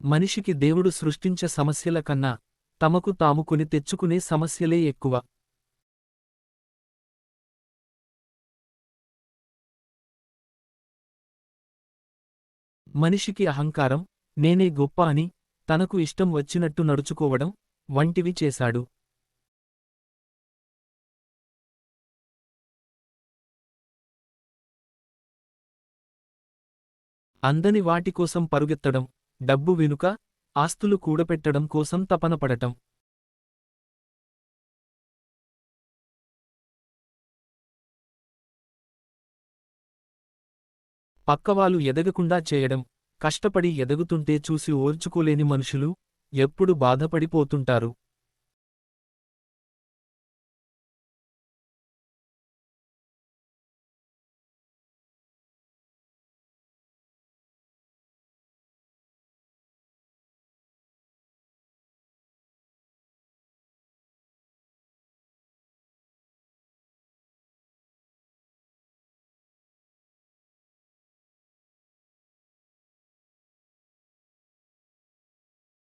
మనిషికి దేవుడు సృష్టించే సమస్యల కన్నా తమకు తాము కొని తెచ్చుకునే సమస్యలే ఎక్కువ. మనిషికి అహంకారం నేనే గొప్ప అని తనకు ఇష్టం వచ్చినట్టు నడుచుకోవడం వంటివి చేశాడు. అందని వాటి కోసం పరుగెత్తడం. డబ్బు వెనుక ఆస్తులు కూడపెట్టడం కోసం తపనపడటం. పక్కవాలు ఎదగకుండా చేయడం కష్టపడి ఎదగుతుంటే చూసి ఓర్చుకోలేని మనుషులు ఎప్పుడు బాధపడిపోతుంటారు.